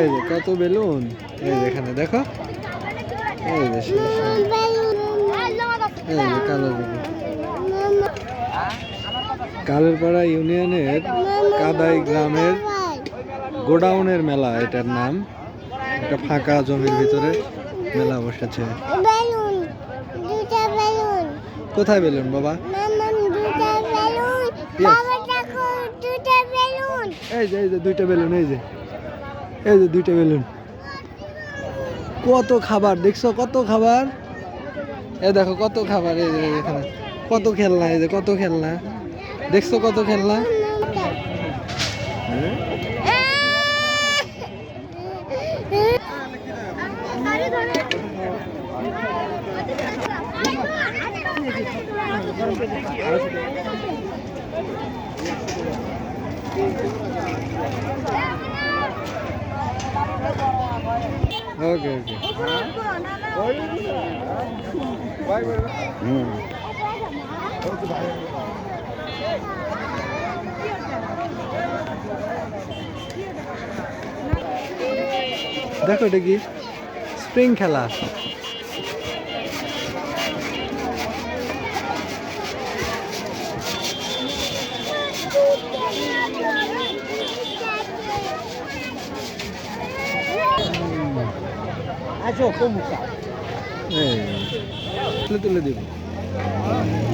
এই যে কত বেলুন? এই যে এখানে দেখো। এই যে সেই, সেই। এই যে কালো বেলুন। কালেরপাড়া ইউনিয়নের কাদাই গ্রামের গোডাউনের মেলা এটার নাম। একটা ফাঁকা জমির ভিতরে মেলা বসেছে। কোথায় বেলুন বাবা? এই যে এই যে দুইটা বেলুন এই যে। এই যে দুইটা বেলুন। কত খাবার, দেখছ কত খাবার? এ দেখো, কত খাবার, এই এখানে। কত খেলনা, এই যে, কত খেলনা। দেখছ কত খেলনা? হ্যাঁ? ওকে ওকে হুম দেখো এটা কি? স্প্রিং খেলা। 아주 고무가. 네. 네. 네. 네. 네. 네.